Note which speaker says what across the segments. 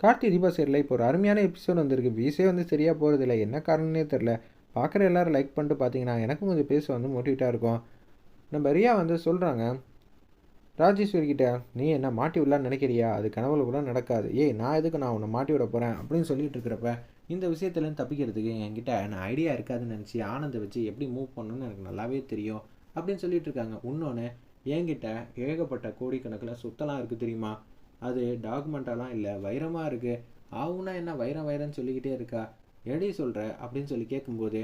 Speaker 1: கார்த்தி தீபா சைடில் இப்போ ஒரு அருமையான எபிசோட் வந்திருக்கு. வீசே வந்து சரியாக போகிறதில்ல என்ன காரணம்னே தெரில பார்க்குற எல்லாரும் லைக் பண்ணிட்டு பார்த்தீங்கன்னா எனக்கும் கொஞ்சம் பேச வந்து மோட்டிவேட்டாக இருக்கும். நம்ம ரியா வந்து சொல்கிறாங்க ராஜேஸ்வரிக்கிட்ட நீ என்ன மாட்டி விடலான்னு நினைக்கிறியா? அது கனவுல கூட நடக்காது. ஏய் நான் எதுக்கு நான் உன்னை மாட்டி விட போகிறேன் அப்படின்னு சொல்லிட்டு இருக்கிறப்ப இந்த விஷயத்துலேருந்து தப்பிக்கிறதுக்கு என்கிட்ட நான் ஐடியா இருக்காதுன்னு நினச்சி ஆனந்தை வச்சு எப்படி மூவ் பண்ணணும்னு எனக்கு நல்லாவே தெரியும் அப்படின்னு சொல்லிட்டு இருக்காங்க. இன்னொன்று என்கிட்ட ஏகப்பட்ட கோடிக்கணக்கில் சுத்தலாம் இருக்குது தெரியுமா? அது டாக்குமெண்ட்டாலாம் இல்லை வைரமாக இருக்குது ஆவுனா என்ன வைரம் வைரம்னு சொல்லிக்கிட்டே இருக்கா? எடி சொல்கிற அப்படின்னு சொல்லி கேட்கும்போது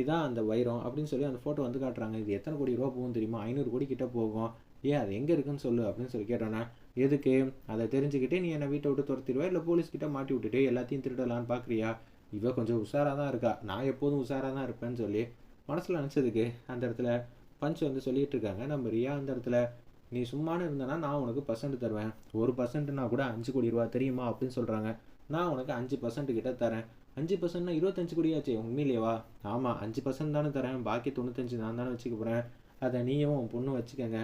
Speaker 1: இதான் அந்த வைரம் அப்படின்னு சொல்லி அந்த ஃபோட்டோ வந்து காட்டுறாங்க. இது எத்தனை கோடி ரூபா போகும் தெரியுமா? ஐநூறு கோடி கிட்டே போகும். ஏன் அது எங்கே இருக்குன்னு சொல்லு அப்படின்னு சொல்லி கேட்டோன்னா எதுக்கு? அதை தெரிஞ்சுக்கிட்டே நீ என்னை வீட்டை விட்டு துரத்திடுவா? இல்லை போலீஸ்கிட்ட மாட்டி விட்டுட்டு எல்லாத்தையும் திருடலான்னு பார்க்குறியா இவ கொஞ்சம் உஷாராக தான் இருக்கா. நான் எப்போதும் உஷாராக தான் இருப்பேன்னு சொல்லி மனசில் நினச்சதுக்கு அந்த இடத்துல பஞ்ச் வந்து சொல்லிகிட்டு இருக்காங்க. நம்ம ரியா அந்த இடத்துல நீ சும்மானு இருந்தனா நான் உனக்கு பர்சன்ட் தருவேன். ஒரு பர்சன்ட்னா கூட அஞ்சு கோடி ரூபா தெரியுமா அப்படின்னு சொல்கிறாங்க நான் உனக்கு அஞ்சு பர்சன்ட் கிட்ட தரேன். அஞ்சு பர்சன்ட்னா இருபத்தஞ்சு கோடியாச்சு உண்மையிலேவா ஆமாம் அஞ்சு பர்சன்ட் தானே தரேன். பாக்கி தொண்ணூத்தஞ்சு நான் தானே வச்சுக்க போகிறேன் அதை நீயும் உன் பொண்ணு வச்சுக்கோங்க.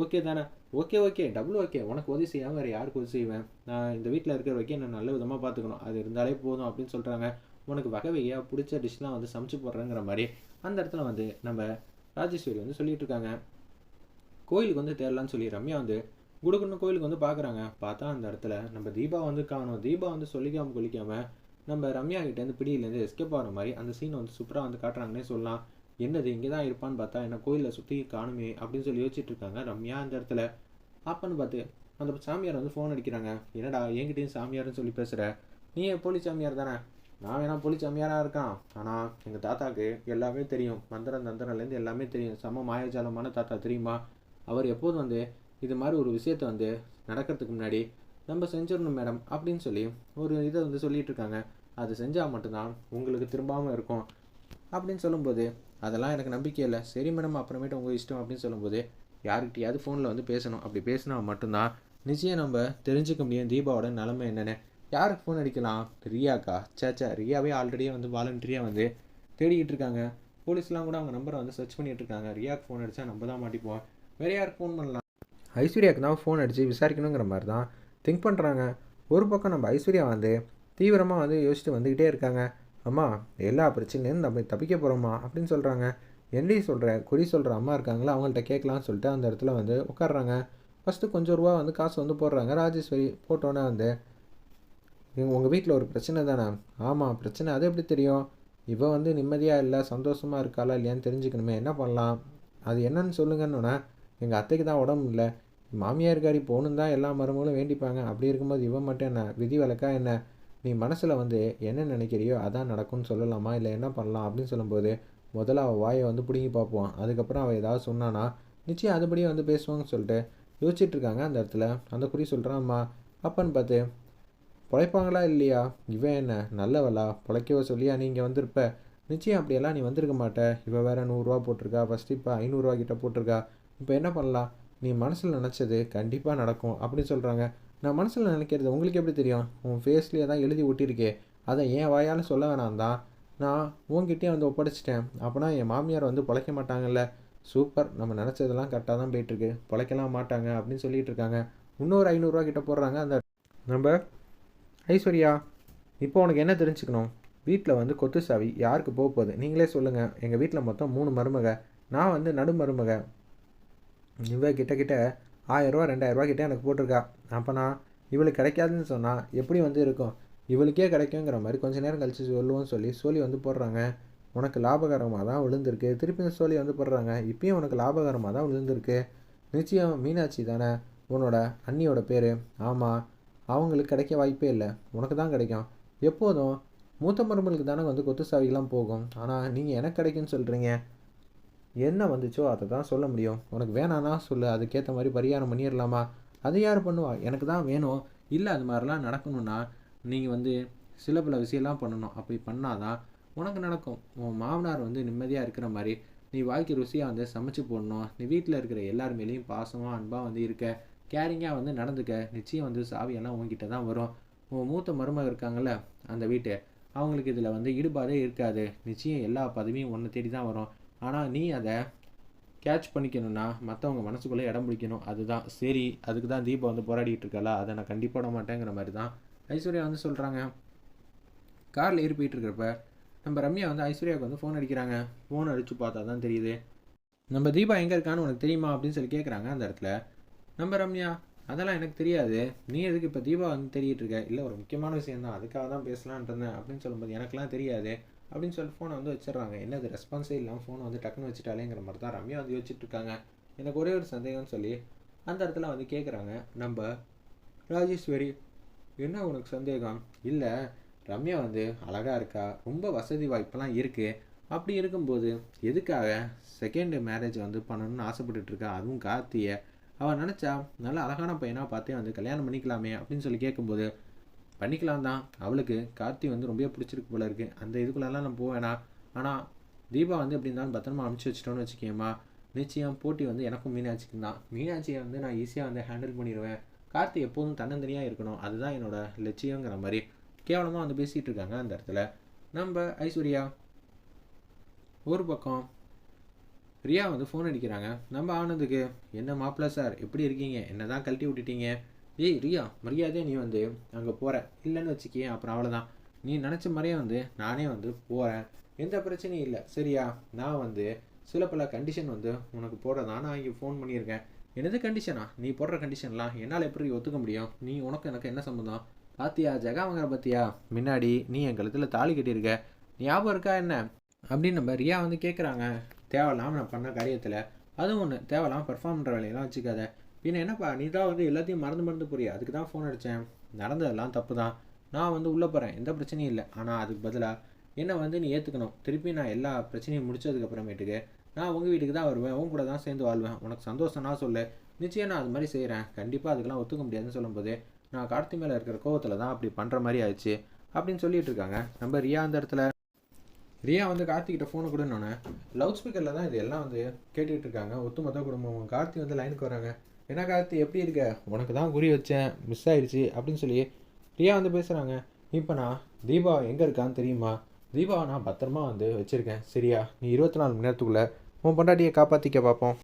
Speaker 1: ஓகே தானே? Okay okay. டபுள் ஓகே உனக்கு உதவி செய்யாமல் வேறு யாருக்கு உதவி செய்வேன்? நான் இந்த வீட்டில் இருக்கிற வரைக்கும் நான் நல்ல விதமாக பார்த்துக்கணும் அது இருந்தாலே போதும் அப்படின்னு சொல்கிறாங்க உனக்கு வகை வகையாக பிடிச்ச டிஷ்லாம் வந்து சமைச்சு போடுறேங்கிற மாதிரி அந்த இடத்துல வந்து நம்ம ராஜேஸ்வரி வந்து சொல்லிகிட்டு இருக்காங்க. கோயிலுக்கு வந்து தேரலான்னு சொல்லி ரம்யா வந்து குடுக்குன்னு கோயிலுக்கு வந்து பார்க்குறாங்க பார்த்தா அந்த இடத்துல நம்ம தீபா வந்து காணும். தீபா வந்து சொல்லிக்காமல் குளிக்காமல் நம்ம ரம்யா கிட்டேருந்து பிடியிலேருந்து எஸ்கேப் ஆகிற மாதிரி அந்த சீனை வந்து சூப்பராக வந்து காட்டுறாங்கன்னே சொல்லலாம். என்னது இங்கே தான் இருப்பான்னு பார்த்தா என்ன கோயிலில் சுற்றி காணுமே அப்படின்னு சொல்லி யோசிச்சுட்டு இருக்காங்க ரம்யா அந்த இடத்துல. அப்பன்னு பார்த்து அந்த சாமியார் வந்து ஃபோன் அடிக்கிறாங்க. என்னடா என்கிட்டயும் சாமியார்னு சொல்லி பேசுகிற நீ போலி சாமியார் தானே? நான் வேணா போலி சாமியாராக இருக்கான். ஆனால் எங்கள் தாத்தாக்கு எல்லாமே தெரியும். மந்திரம் தந்திரம்லேருந்து எல்லாமே தெரியும். சம மாயாஜாலமான தாத்தா தெரியுமா? அவர் எப்போதும் வந்து இது மாதிரி ஒரு விஷயத்த வந்து நடக்கிறதுக்கு முன்னாடி நம்ம செஞ்சிடணும் மேடம் அப்படின்னு சொல்லி ஒரு இதை வந்து சொல்லிட்டு இருக்காங்க. அது செஞ்சால் மட்டும்தான் உங்களுக்கு திரும்பாமல் இருக்கும் அப்படின்னு சொல்லும்போது அதெல்லாம் எனக்கு நம்பிக்கை இல்லை. சரி மேடம் அப்புறமேட்டு உங்கள் இஷ்டம் அப்படின்னு சொல்லும்போது யாருக்கிட்டையாவது ஃபோனில் வந்து பேசணும். அப்படி பேசினா மட்டும்தான் நிச்சயம் நம்ம தெரிஞ்சுக்க முடியும் தீபாவோட நிலமை என்னென்னு. யாருக்கு ஃபோன் அடிக்கலாம்? ரியாக்கா. சேச்சா ரியாவே ஆல்ரெடியே வந்து வாலண்டரியாக வந்து தேடிக்கிட்டு இருக்காங்க. போலீஸ்லாம் கூட அவங்க நம்பரை வந்து சர்ச் பண்ணிகிட்டு இருக்காங்க. ரியாக்கு ஃபோன் அடித்தா நம்ம தான் மாட்டிப்போம். வேறு யாருக்கு ஃபோன் பண்ணலாம்? ஐஸ்வர்யாவுக்கு தான் ஃபோன் அடித்து விசாரிக்கணுங்கிற மாதிரி தான் திங்க் பண்ணுறாங்க ஒரு பக்கம் நம்ம ஐஸ்வர்யா வந்து தீவிரமாக வந்து யோசிச்சுட்டு வந்துக்கிட்டே இருக்காங்க. அம்மா எல்லா பிரச்சனையும் நம்ம தப்பிக்க போகிறோமா அப்படின்னு சொல்கிறாங்க என்னடி சொல்கிற குறி சொல்கிற அம்மா இருக்காங்களா? அவங்கள்ட்ட கேட்கலான்னு சொல்லிட்டு அந்த இடத்துல வந்து உட்காடுறாங்க ஃபஸ்ட்டு கொஞ்சம் ரூபா வந்து காசு வந்து போடுறாங்க. ராஜேஸ்வரி போட்டோன்னே வந்து உங்கள் வீட்டில் ஒரு பிரச்சனை தானே? ஆமாம் பிரச்சனை அது எப்படி தெரியும்? இவன் வந்து நிம்மதியாக இல்லை சந்தோஷமாக இருக்காளா இல்லையான்னு தெரிஞ்சுக்கணுமே. என்ன பண்ணலாம்? அது என்னன்னு சொல்லுங்கன்னொன்னே எங்கள் அத்தைக்கு தான் உடம்பு இல்லை. மாமியாருக்காரி போகணும் தான் எல்லா மருமகளும் வேண்டிப்பாங்க. அப்படி இருக்கும்போது இவன் மட்டும் என்ன? விதி விளக்கா என்ன? நீ மனசில் வந்து என்ன நினைக்கிறியோ அதான் நடக்கும்னு சொல்லலாமா? இல்லை என்ன பண்ணலாம் அப்படின்னு சொல்லும்போது முதல்ல அவள் வாயை வந்து பிடுங்கி பார்ப்போம். அதுக்கப்புறம் அவள் ஏதாவது சொன்னானா நிச்சயம் அதுபடியே வந்து பேசுவாங்கன்னு சொல்லிட்டு யோசிச்சுட்டு இருக்காங்க அந்த இடத்துல. அந்த குறி சொல்கிறான் அம்மா அப்பன்னு பார்த்து பிழைப்பாங்களா இல்லையா? இவன் என்ன? நல்லவளா? பிழைக்கவ சொல்லியா? நீ இங்கே வந்திருப்ப. நிச்சயம் அப்படியெல்லாம் நீ வந்திருக்க மாட்டே. இவள் வேறு நூறுரூவா போட்டிருக்கா. ஃபஸ்ட்டு இப்போ ஐநூறுரூவா கிட்ட போட்டிருக்கா. இப்போ என்ன பண்ணலாம்? நீ மனசில் நினச்சது கண்டிப்பாக நடக்கும் அப்படின்னு சொல்கிறாங்க நான் மனசில் நினைக்கிறது உங்களுக்கு எப்படி தெரியும்? உன் ஃபேஸ்லேயே தான் எழுதி ஒட்டியிருக்கே. அதை என் வாயால் சொல்ல வேணாம் தான் நான் உங்ககிட்டயே வந்து ஒப்படைச்சிட்டேன். அப்போனா என் மாமியார் வந்து பிழைக்க மாட்டாங்கல்ல. சூப்பர் நம்ம நினச்சதெல்லாம் கரெக்டாக தான் போயிட்டுருக்கு. பிழைக்கலாம் மாட்டாங்க அப்படின்னு சொல்லிட்டு இருக்காங்க. இன்னொரு ஐநூறுரூவா கிட்ட போடுறாங்க அந்த நம்ம ஐஸ்வர்யா இப்போ உனக்கு என்ன தெரிஞ்சுக்கணும்? வீட்டில் வந்து கொத்து சாவி யாருக்கு போக போகுது? நீங்களே சொல்லுங்கள் எங்கள் வீட்டில் மொத்தம் மூணு மருமக. நான் வந்து நடு மருமக இவ கிட்ட கிட்ட ஆயிரரூவா ரெண்டாயிரரூவா கிட்டே எனக்கு போட்டிருக்கா. அப்போ நான் இவளுக்கு கிடைக்காதுன்னு சொன்னால் எப்படி வந்து இருக்கும்? இவளுக்கே கிடைக்குங்கிற மாதிரி கொஞ்ச நேரம் கழித்து சொல்லுவோம்னு சொல்லி சோழி வந்து போடுறாங்க. உனக்கு லாபகரமாக தான் விழுந்திருக்கு. திருப்பி சோழி வந்து போடுறாங்க. இப்பயும் உனக்கு லாபகரமாக தான் விழுந்திருக்கு. நிச்சயம் மீனாட்சி தானே? உன்னோட அண்ணியோட பேர். ஆமாம் அவங்களுக்கு கிடைக்க வாய்ப்பே இல்லை. உனக்கு தான் கிடைக்கும். எப்போதும் மூத்த மருமகளுக்கு தானே வந்து கொத்து சாவிகள்லாம் போகும். ஆனால் நீங்கள் எனக்கு கிடைக்குன்னு சொல்கிறீங்க என்ன வந்துச்சோ அதை தான் சொல்ல முடியும். உனக்கு வேணான்னா சொல்லு அதுக்கேற்ற மாதிரி பரிகாரம் பண்ணிடலாமா அது யார் பண்ணுவா? எனக்கு தான் வேணும். இல்லை அது மாதிரிலாம் நடக்கணும்னா நீங்கள் வந்து சில பல விஷயம்லாம் பண்ணணும். அப்படி பண்ணாதான் உனக்கு நடக்கும். உன் மாமனார் வந்து நிம்மதியாக இருக்கிற மாதிரி நீ வாழ்க்கை ருசியாக வந்து சமைச்சு போடணும். நீ வீட்டில் இருக்கிற எல்லார் மேலேயும் பாசமாக அன்பாக வந்து இருக்க. கேரிங்காக வந்து நடந்துக்க. நிச்சயம் வந்து சாவியெல்லாம் உங்ககிட்ட தான் வரும். உன் மூத்த மருமக இருக்காங்கல்ல அந்த வீட்டு அவங்களுக்கு இதில் வந்து ஈடுபாடே இருக்காது. நிச்சயம் எல்லா பதவியும் ஒன்று தேடி தான் வரும். ஆனால் நீ அதை கேட்ச் பண்ணிக்கணும்னா மற்றவங்க மனசுக்குள்ளே இடம் பிடிக்கணும். அதுதான். சரி அதுக்கு தான் தீபா வந்து போராடிட்டு இருக்கல அதை நான் கண்டிப்பாக விட மாட்டேங்கிற மாதிரி தான் ஐஸ்வர்யா வந்து சொல்கிறாங்க காரில் ஏறி போயிட்டு இருக்கிறப்ப நம்ம ரம்யா வந்து ஐஸ்வர்யாவுக்கு வந்து ஃபோன் அடிக்கிறாங்க. ஃபோன் அடித்து பார்த்தா தான் தெரியுது. நம்ம தீபா எங்கே இருக்கான்னு உனக்கு தெரியுமா? அப்படின்னு சொல்லி கேட்குறாங்க அந்த இடத்துல. நம்ம ரம்யா அதெல்லாம் எனக்கு தெரியாது. நீ எதுக்கு இப்போ தீபா வந்து தெரியிட்டு இருக்க? இல்லை ஒரு முக்கியமான விஷயம் தான் அதுக்காக தான் பேசலான்ட்டு இருந்தேன் அப்படின்னு சொல்லும்போது எனக்குலாம் தெரியாது. அப்படின்னு சொல்லி ஃபோனை வந்து வச்சிடுறாங்க. என்னது ரெஸ்பான்ஸே இல்லாமல் ஃபோனை வந்து டக்குன்னு வச்சுட்டாலேங்கிற மாதிரி தான் ரம்யா வந்து யோசிச்சுட்டு இருக்காங்க எனக்கு ஒரே ஒரு சந்தேகம்னு சொல்லி அந்த இடத்துல வந்து கேட்குறாங்க நம்ம ராஜேஸ்வரி என்ன உனக்கு சந்தேகம்? இல்லை ரம்யா வந்து அழகாக இருக்கா? ரொம்ப வசதி வாய்ப்பெல்லாம் இருக்குது அப்படி இருக்கும்போது எதுக்காக செகண்ட் மேரேஜ் வந்து பண்ணணும்னு ஆசைப்பட்டுட்டு இருக்கா அதுவும் கார்த்தியை. அவள் நினச்சா நல்ல அழகான பையனாக பார்த்தே வந்து கல்யாணம் பண்ணிக்கலாமே அப்படின்னு சொல்லி கேட்கும்போது பண்ணிக்கலாம் தான். அவளுக்கு கார்த்தி வந்து ரொம்ப பிடிச்சிருக்கு போல இருக்குது அந்த இதுக்குள்ளெல்லாம் நான் போவேனா? ஆனால் தீபா வந்து எப்படி இருந்தாலும் பத்திரமா அமுச்சு வச்சிட்டோன்னு வச்சுக்கேம்மா நிச்சயம் போட்டி வந்து எனக்கும் மீனாட்சிக்கும் தான். மீனாட்சியை வந்து நான் ஈஸியாக வந்து ஹேண்டில் பண்ணிடுவேன். கார்த்தி எப்போதும் தன்னந்தனியாக இருக்கணும். அதுதான் என்னோட லட்சியங்கிற மாதிரி. கேவலமாக வந்து பேசிகிட்டு இருக்காங்க அந்த இடத்துல. நம்ம ஐஸ்வர்யா. ஒரு பக்கம் ரியா வந்து ஃபோன் அடிக்கிறாங்க. நம்ம ஆனந்துக்கு என்ன மாப்பிள்ள சார்? எப்படி இருக்கீங்க? என்ன தான் கழட்டி விட்டுட்டீங்க? ஏய் ரியா மரியாதையே நீ வந்து அங்கே போகிற இல்லைன்னு வச்சுக்கியே அப்புறம் அவ்வளோதான் நீ நினச்ச மாதிரியே வந்து நானே வந்து போகிறேன் எந்த பிரச்சனையும் இல்லை. சரியா? நான் வந்து சில பல கண்டிஷன் வந்து உனக்கு போடுறதா நான் இங்கே ஃபோன் பண்ணியிருக்கேன். எனது கண்டிஷனா நீ போடுற கண்டிஷன்லாம் என்னால் எப்படி ஒத்துக்க முடியும்? நீ உனக்கு எனக்கு என்ன சம்மந்தம் பாத்தியா ஜெகாமங்கர பத்தியா? முன்னாடி நீ என் கழுத்தில் தாலி கட்டியிருக்க. ஞாபகம் இருக்கா என்ன? அப்படின்னு நம்ம ரியா வந்து கேட்குறாங்க தேவையில்லாமல் நான் பண்ண காரியத்தில். அதுவும் ஒன்று தேவையில்லாமல் பெர்ஃபார்ம் பண்ணுற வேலையெல்லாம் வச்சுக்காத. பின்ன என்னப்பா நீ தான் வந்து எல்லாத்தையும் மறந்து மறந்து புரிய அதுக்கு தான் ஃபோன் அடித்தேன் நடந்ததெல்லாம் தப்பு தான் நான் வந்து உள்ளே போகிறேன் எந்த பிரச்சனையும் இல்லை. ஆனால் அதுக்கு பதிலாக என்னை வந்து நீ ஏற்றுக்கணும் திருப்பி நான் எல்லா பிரச்சனையும் முடிச்சதுக்கப்புறமேட்டுக்கு நான் உங்கள் வீட்டுக்கு தான் வருவேன். உன் கூட தான் சேர்ந்து வாழ்வேன். உனக்கு சந்தோஷம்னா சொல்லு. நிச்சயம் நான் அது மாதிரி செய்கிறேன் கண்டிப்பாக அதுக்கெல்லாம் ஒத்துக்க முடியாதுன்னு சொல்லும்போது நான் கார்த்தி மேலே இருக்கிற கோவத்தில் தான் அப்படி பண்ணுற மாதிரி ஆயிடுச்சு அப்படின்னு சொல்லிட்டு இருக்காங்க. நம்ம ரியா அந்த இடத்துல. ரியா வந்து கார்த்திகிட்ட ஃபோனை கொடுனோன்னே லவுட் ஸ்பீக்கரில் தான் இது எல்லாம் வந்து கேட்டுக்கிட்டு இருக்காங்க. ஒத்துமொத்த குடும்பம் கார்த்தி வந்து லைனுக்கு வராங்க. என்ன கார்த்தி எப்படி இருக்க? உனக்கு தான் குறி வச்சேன். மிஸ் ஆயிடுச்சு அப்படின்னு சொல்லி ரியா வந்து பேசுகிறாங்க இப்போ நான் தீபா எங்கே இருக்கான்னு தெரியுமா? தீபாவை நான் பத்திரமா வந்து வச்சுருக்கேன். சரியா? நீ இருபத்தி நாலு மணி நேரத்துக்குள்ளே உன் பொண்டாட்டியை காப்பாற்றிக்க பார்ப்போம்.